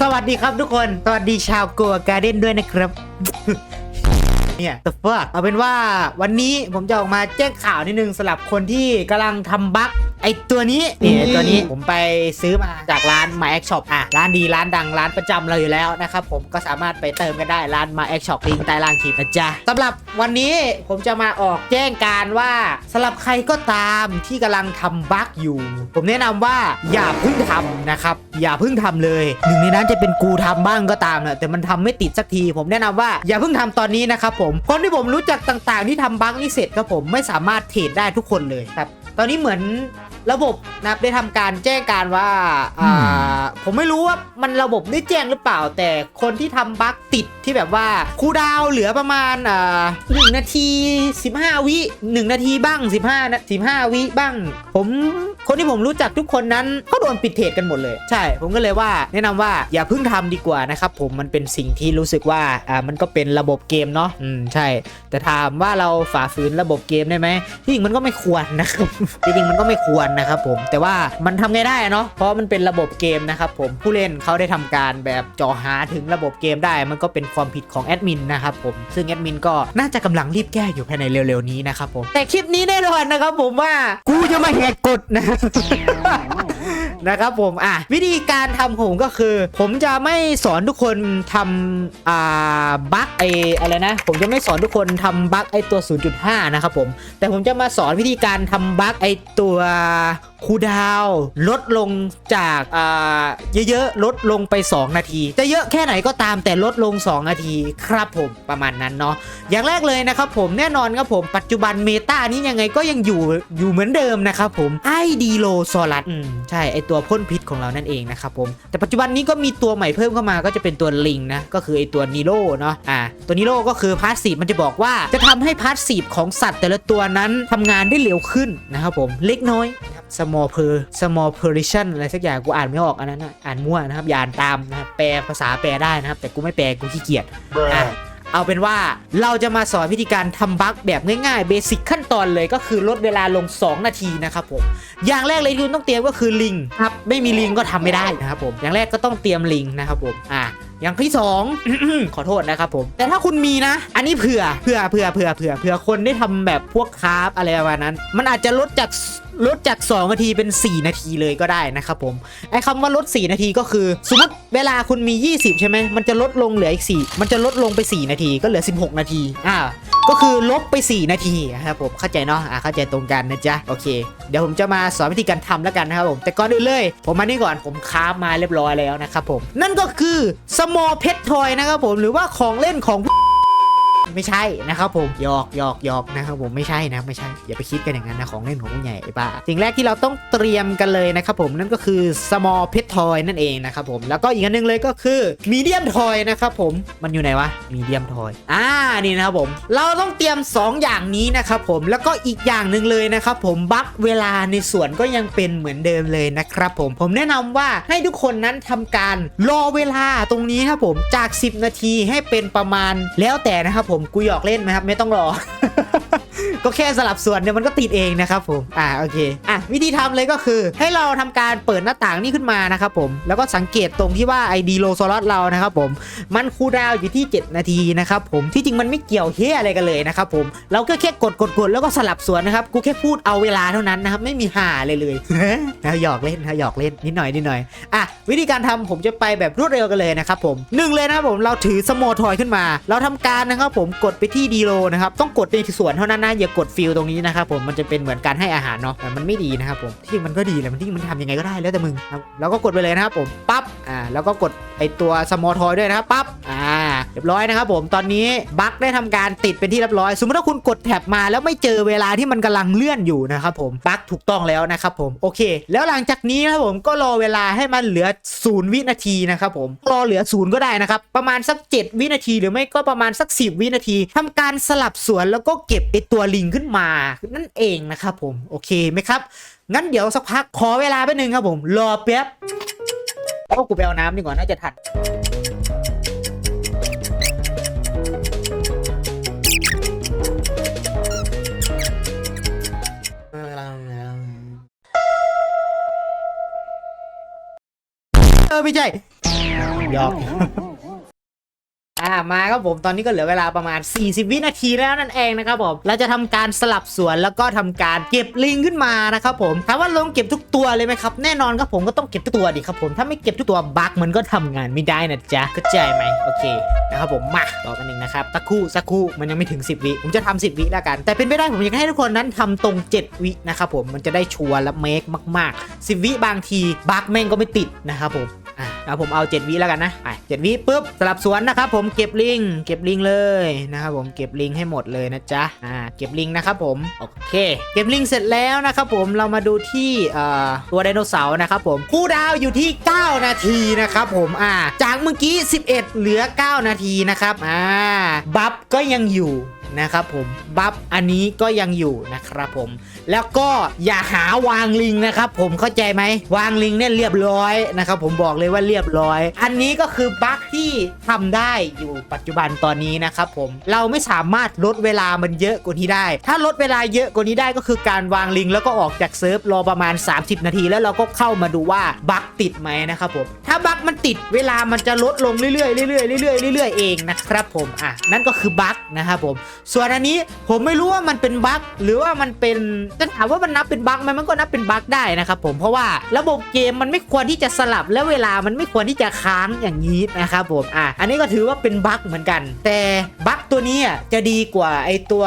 สวัสดีครับทุกคน สวัสดีชาวกัวการ์เด้นด้วยนะครับ เนี่ย the fuck เอาเป็นว่าวันนี้ผมจะออกมาแจ้งข่าวนิดนึงสำหรับคนที่กำลังทำบั๊ก ไอตัวนี้นี่ไอ้ตัวนี้ผมไปซื้อมาจากร้าน My X Shop อะร้านดีร้านดังร้านประจำเราอยู่แล้วนะครับผมก็สามารถไปเติมกันได้ร้าน My X Shop ลิงก์ใต้ล่างคลิปนะจ๊ะสำหรับวันนี้ผมจะมาออกแจ้งการว่าสำหรับใครก็ตามที่กำลังทำบั๊กอยู่ ผมแนะนำว่าอย่าเพิ่งทำนะครับ อย่าเพิ่งทำเลยหนึ่งในนั้นจะเป็นกูทำบ้างก็ตามนะแต่มันทำไม่ติดสักที ผมแนะนำว่าอย่าเพิ่งทำตอนนี้นะครับผมคนที่ผมรู้จักต่างๆ ที่ทำบั๊กนี่เสร็จครับผมไม่สามารถเทรดได้ทุกคนเลยครับ ตอนนี้เหมือน ระบบนะครับได้ทำการแจ้งการว่าอ่าผมไม่รู้ว่ามันระบบได้แจ้งหรือเปล่า แต่คนที่ทำบั๊กติดที่แบบว่าคูลดาวน์เหลือประมาณอ่าหนึ่งนาที 15 วิหนึ่งนาทีบ้าง 15นะ15 วิบ้าง ผมคนที่ผมรู้จักทุกคนนั้นก็โดนปิดเทรดกันหมดเลย ใช่ ผมก็เลยว่าแนะนำว่าอย่าเพิ่งทำดีกว่านะครับผมมันเป็นสิ่งที่รู้สึกว่าอ่ามันก็เป็นระบบเกมเนาะอืมใช่ แต่ถามว่าเราฝ่าฝืนระบบเกมได้ไหมที่จริงมันก็ไม่ควรนะครับจริงๆมันก็ไม่ควรนะครับผมแต่ว่ามันทำไงได้เนาะเพราะมันเป็นระบบเกมนะครับผมผู้เล่นเขาได้ทำการแบบจาะหาถึงระบบเกมได้ มันก็เป็นความผิดของแอดมินนะครับผมซึ่งแอดมินก็น่าจะกำลังรีบแก้อยู่ภายในเร็วๆนี้นะครับผมแต่คลิปนี้แน่นอนนะครับผมว่ากูจะมาแหกกฎนะนะครับผมอะวิธีการทำของผมก็คือ ผมจะไม่สอนทุกคนทำอ่าบั๊กไออะไรนะ ผมจะไม่สอนทุกคนทำบั๊กไอตัว 0.5 นะครับผม แต่ผมจะมาสอนวิธีการทำบั๊กไอตัวคูดาวลดลงจากเยอะๆ ลดลงไป 2 นาที จะเยอะแค่ไหนก็ตามแต่ลดลง 2 นาทีครับผมประมาณนั้นเนาะอย่างแรกเลยนะครับผมแน่นอนครับผมปัจจุบันเมตานี้ยังไงก็ยังอยู่อยู่เหมือนเดิมนะครับผมไอดีโลโซลัสใช่ไอตัวพ่นพิษของเรานั่นเองนะครับผมแต่ปัจจุบันนี้ก็มีตัวใหม่เพิ่มเข้ามาก็จะเป็นตัวลิงนะก็คือไอตัวนิโรเนาะอ่าตัวนิโรก็คือพาสซีฟมันจะบอกว่าจะทำให้พาสซีฟของสัตว์แต่ละตัวนั้นทำงานได้เร็วขึ้นนะครับผมเล็กน้อย small per small permission อะไรสักอย่างกูอ่านไม่ออกอันนั้นนะอ่านมั่วนะครับอย่าอ่านตามนะครับแปลภาษาแปลได้นะครับ แต่กูไม่แปลกูขี้เกียจอะเอาเป็นว่าเราจะมาสอนวิธีการทำบั๊กแบบง่ายๆเบสิกขั้นตอนเลยก็คือลดเวลาลง 2 นาทีนะครับผม อย่างแรกเลยที่คุณต้องเตรียมก็คือลิงครับไม่มีลิงก็ทำไม่ได้นะครับผมอย่างแรกก็ต้องเตรียมลิงนะครับผมอะอย่างที่สองขอโทษนะครับผม แต่ถ้าคุณมีนะ อันนี้เผื่อเผื่อเผื่อเผื่อเผื่อเผื่อคนได้ทำแบบพวกคราฟอะไรประมาณนั้น มันอาจจะลดจาก ลดจาก 2 นาทีเป็น 4 นาทีเลยก็ได้นะครับผมไอ้คำว่าลด 4 นาทีก็คือ สมมติเวลาคุณมี 20 ใช่ไหมมันจะลดลงเหลืออีก 4 มันจะลดลงไป 4 นาทีก็เหลือ 16 นาทีอ่าก็คือลบไป 4 นาทีนะครับผมเข้าใจเนาะอ่าเข้าใจตรงกันนะจ๊ะโอเค เดี๋ยวผมจะมาสอนวิธีการทำแล้วกันนะครับผมแต่ก่อนอื่นเลย ผมมานี่ก่อนผมครามาเรียบร้อยแล้วนะครับผมนั่นก็คือ small pet toy นะครับผมหรือว่าของเล่นของ ไม่ใช่นะครับผมหยอกหยอกหยอกนะครับผมไม่ใช่นะไม่ใช่อย่าไปคิดกันอย่างนั้นนะของเล่นของผู้ใหญ่ไอ้บ้าสิ่งแรกที่เราต้องเตรียมกันเลยนะครับผมนั่นก็คือ small pet toy นั่นเองนะครับผมแล้วก็อีกอันหนึงเลยก็คือ medium toy นะครับผมมันอยู่ไหนวะ medium toy อ่านี่นะครับผม เราต้องเตรียม 2 อย่างนี้นะครับผมแล้วก็อีกอย่างหนึ่งเลยนะครับผมบัฟเวลาในสวนก็ยังเป็นเหมือนเดิมเลยนะครับผมผมแนะนำว่าให้ทุกคนนั้นทำการรอเวลาตรงนี้ครับผมจาก 10 นาทีให้เป็นประมาณแล้วแต่นะครับผมมกูหยอกเล่นนะครับ ไม่ต้องรอ ก็แค่สลับส่วนเนี่ยมันก็ติดเองนะครับผมอ่าโอเคอะวิธีทำเลยก็คือให้เราทำการเปิดหน้าต่างนี่ขึ้นมานะครับผมแล้วก็สังเกตตรงที่ว่าไอดีโลโซลอตเรานะครับผมมันคูลดาวอยู่ที่ 7 นาทีนะครับผมที่จริงมันไม่เกี่ยวเฮียอะไรกันเลยนะครับผมเราก็แค่กดกดกดแล้วก็สลับส่วนนะครับกูแค่พูดเอาเวลาเท่านั้นนะครับไม่มีห่าเลยเลยนะหยอกเล่นนะหยอกเล่นนิดหน่อยนิดหน่อยอะวิธีการทำผมจะไปแบบรวดเร็วกันเลยนะครับผมหนึ่งเลยนะครับผมเราถือสโมทอยขึ้นมา เราทำการนะครับผมกดไปที่ดีโลนะครับต้องกดในส่วนเท่านั้นนะอย่ากดฟิลตรงนี้นะครับผมมันจะเป็นเหมือนการให้อาหารเนาะแต่มันไม่ดีนะครับผมที่มันก็ดีแหละมันที่มันทำยังไงก็ได้แล้วแต่มึงครับแล้วก็กดไปเลยนะครับผมปั๊บอ่าแล้วก็กดไอตัวสมอทอยด้วยนะครับปั๊บอ่า เรียบร้อยนะครับผมตอนนี้บั๊กได้ทำการติดเป็นที่เรียบร้อย สมมติว่าคุณกดแท็บมาแล้วไม่เจอเวลาที่มันกำลังเลื่อนอยู่นะครับผมบั๊กถูกต้องแล้วนะครับผมโอเค แล้วหลังจากนี้นะครับผมก็รอเวลาให้มันเหลือศูนย์วินาทีนะครับผมรอเหลือศูนย์ก็ได้นะครับประมาณสัก 7 วินาที หรือไม่ก็ประมาณสัก 10 วินาทีทำการสลับสวนแล้วก็เก็บไอตัวลิงขึ้นมา นั่นเองนะครับผมโอเคไหมครับงั้นเดี๋ยวสักพักขอเวลาแป๊บนึงครับผม รอแป๊บโอ้กูไปเอาน้ำดีกว่าน่าจะทัน ออไม่ใช่หยอกอ่ามาครับผมตอนนี้ก็เหลือเวลาประมาณ 40 วินาทีแล้วนั่นเองนะครับผมเราจะทำการสลับสวนแล้วก็ทำการเก็บลิงขึ้นมานะครับผมถามว่าลงเก็บทุกตัวเลยไหมครับแน่นอนครับผมก็ต้องเก็บทุกตัวดิครับผมถ้าไม่เก็บทุกตัวบั๊กมันก็ทำงานไม่ได้นะจ๊ะเข้าใจไหมโอเคนะครับผมมารอกันหนึ่งนะครับสักคู่สักคู่มันยังไม่ถึง 10 วิผมจะทำ10 วิแล้วกัน แต่เป็นไปได้ผมอยากให้ทุกคนนั้นทำตรง 7 วินะครับผมมันจะได้ชัวร์และเมคมาก ๆ 10 วิบางทีบั๊กแม่งก็ไม่ติดนะครับผม เอาผมเอา 7 วิแล้วกันนะไป7วิปุ๊บสลับสวนนะครับผมเก็บลิง เก็บลิงเลยนะครับผมเก็บลิงให้หมดเลยนะจ๊ะอ่าเก็บลิงนะครับผมโอเค เก็บลิงเสร็จแล้วนะครับผมเรามาดูที่เอ่อตัวไดโนเสาร์นะครับผมคู่ดาวอยู่ที่ 9 นาทีนะครับผมอ่าจากเมื่อกี้ 11 เหลือ 9 นาทีนะครับอ่าบัฟก็ยังอยู่ นะครับผมบัฟอันนี้ก็ยังอยู่นะครับผม แล้วก็อย่าหาวางลิงนะครับผมเข้าใจไหมวางลิงเนี่ยเรียบร้อยนะครับผมบอกเลยว่าเรียบร้อย อันนี้ก็คือบั๊กที่ทำได้อยู่ปัจจุบันตอนนี้นะครับผมเราไม่สามารถลดเวลามันเยอะกว่านี้ได้ ถ้าลดเวลาเยอะกว่านี้ได้ก็คือการวางลิงแล้วก็ออกจากเซิร์ฟรอประมาณ 30 นาที แล้วเราก็เข้ามาดูว่าบั๊กติดไหมนะครับผมถ้าบั๊กมันติดเวลามันจะลดลงเรื่อยๆเรื่อยๆเรื่อยๆเรื่อยๆเองนะครับผมอะนั่นก็คือบั๊กนะครับผมส่วนอันนี้ผมไม่รู้ว่ามันเป็นบั๊กหรือว่ามันเป็นจะถามว่ามันนับเป็นบั๊กไหมมันก็นับเป็นบั๊กได้นะครับผมเพราะว่าระบบเกมมันไม่ควรที่จะสลับและเวลามันไม่ควรที่จะค้างอย่างนี้นะครับผมอะอันนี้ก็ถือว่าเป็นบั๊กเหมือนกัน แต่บั๊กตัวนี้อะจะดีกว่าไอตัว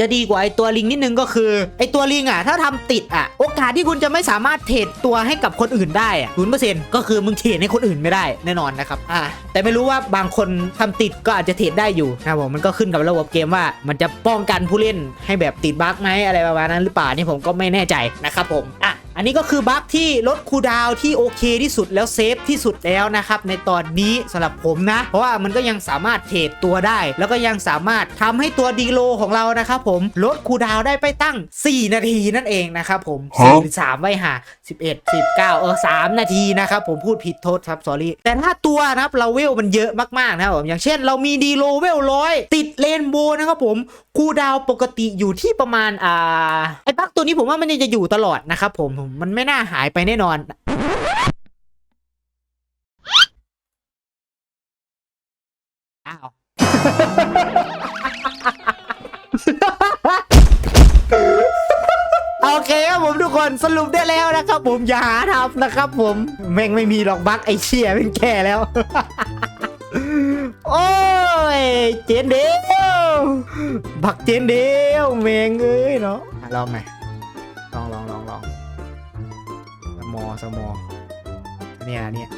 จะดีกว่าไอตัวลิงนิดนึงก็คือไอตัวลิงอะถ้าทำติดอะโอกาสที่คุณจะไม่สามารถเทรดตัวให้กับคนอื่นได้อะศูนย์เปอร์เซ็นต์ก็คือมึงเทรดให้คนอื่นไม่ได้แน่นอนนะครับอะแต่ไม่รู้ว่าบางคนทำติดก็อาจจะเทรดได้อยู่นะผมมันก็ขึ้นกับระบบเกมว่ามันจะป้องกันผู้เล่นให้แบบติดบั๊กไหมอะไรประมาณนั้นหรือเปล่านี่ผมก็ไม่แน่ใจนะครับผมอะอันนี้ก็คือบั๊กที่ลดคูดาวที่โอเคที่สุดแล้วเซฟที่สุดแล้วนะครับในตอนนี้สำหรับผมนะ เพราะว่ามันก็ยังสามารถเทรดตัวได้ แล้วก็ยังสามารถทำให้ตัวดีโลของเรานะครับผมลดคูดาวได้ไปตั้ง 4 นาทีนั่นเองนะครับผม4หรือ3ไว้หา 11 19 เออ 3 นาทีนะครับ ผมพูดผิดโทษครับ s อรี่แต่ถ้าตัวนะครับเราเวลมันเยอะมากๆนะครับผมอย่างเช่นเรามีดีโลเวลร้อยติดเลนโบนะครับผมคูดาวปกติอยู่ที่ประมาณ อ่า ไอ้บั๊กตัวนี้ผมว่ามันจะอยู่ตลอดนะครับผมผมมันไม่น่าหายไปแน่นอนอ้าว คนสรุปได้แล้วนะครับ ผมอย่าหาทำนะครับ ผมแม่งไม่มีหรอกบั๊กไอเชี่ยเป็นแก่แล้ว โอ้ยเจนเดียวบักเจนเดียวแมงเอ้ยเนาะลองไหน่อยลองลองลองลองสมอสมอเนี่ยเนี่ย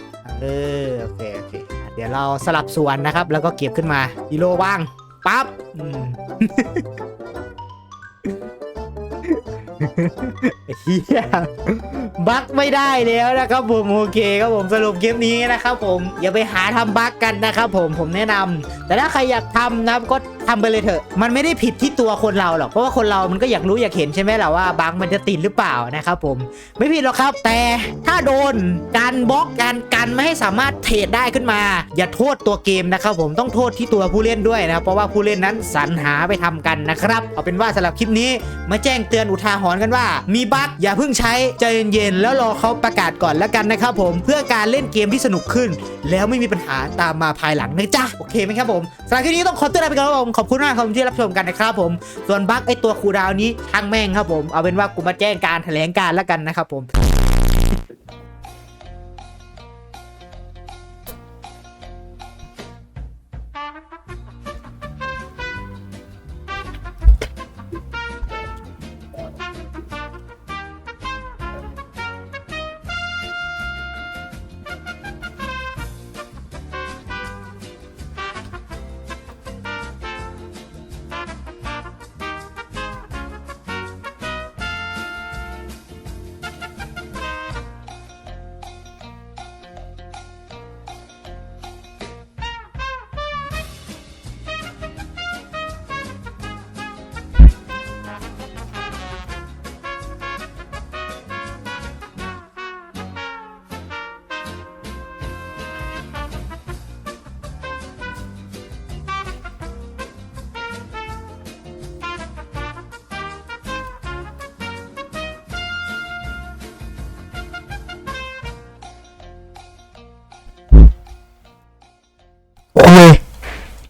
เออโอเคโอเคเดี๋ยวเราสลับส่วนนะครับ แล้วก็เก็บขึ้นมากิโลว่างปั๊บ เฮียบั๊กไม่ได้แล้วนะครับผมโอเคครับผมสรุปเกมนี้นะครับผมอย่าไปหาทำบั๊กกันนะครับผมผมแนะนำแต่ถ้าใครอยากทำนะครับก็ ทำไปเลยเถอะ มันไม่ได้ผิดที่ตัวคนเราหรอก เพราะว่าคนเรามันก็อยากรู้อยากเห็นใช่ไหมล่ะว่าบั๊กมันจะติดหรือเปล่านะครับผม ไม่ผิดหรอกครับ แต่ถ้าโดนการบล็อกการกันไม่ให้สามารถเทรดได้ขึ้นมา อย่าโทษตัวเกมนะครับผมต้องโทษที่ตัวผู้เล่นด้วยนะเพราะว่าผู้เล่นนั้นสรรหาไปทำกันนะครับ เอาเป็นว่าสำหรับคลิปนี้มาแจ้งเตือนอุทาหรณ์กันว่า มีบั๊กอย่าเพิ่งใช้ใจเย็นๆแล้วรอเขาประกาศก่อนแล้วกันนะครับผมเพื่อการเล่นเกมที่สนุกขึ้น แล้วไม่มีปัญหาตามมาภายหลังนะจ๊ะโอเคไหมครับผมสำหรับคลิปนี้ต้องขอตัวลาไปก่อนครับผมขอบคุณมากครับผมที่รับชมกันนะครับผม ส่วนบั๊กไอตัวคูดาวน์นี้ช่างแม่งครับผม เอาเป็นว่ากูมาแจ้งการแถลงการแล้วกันนะครับผม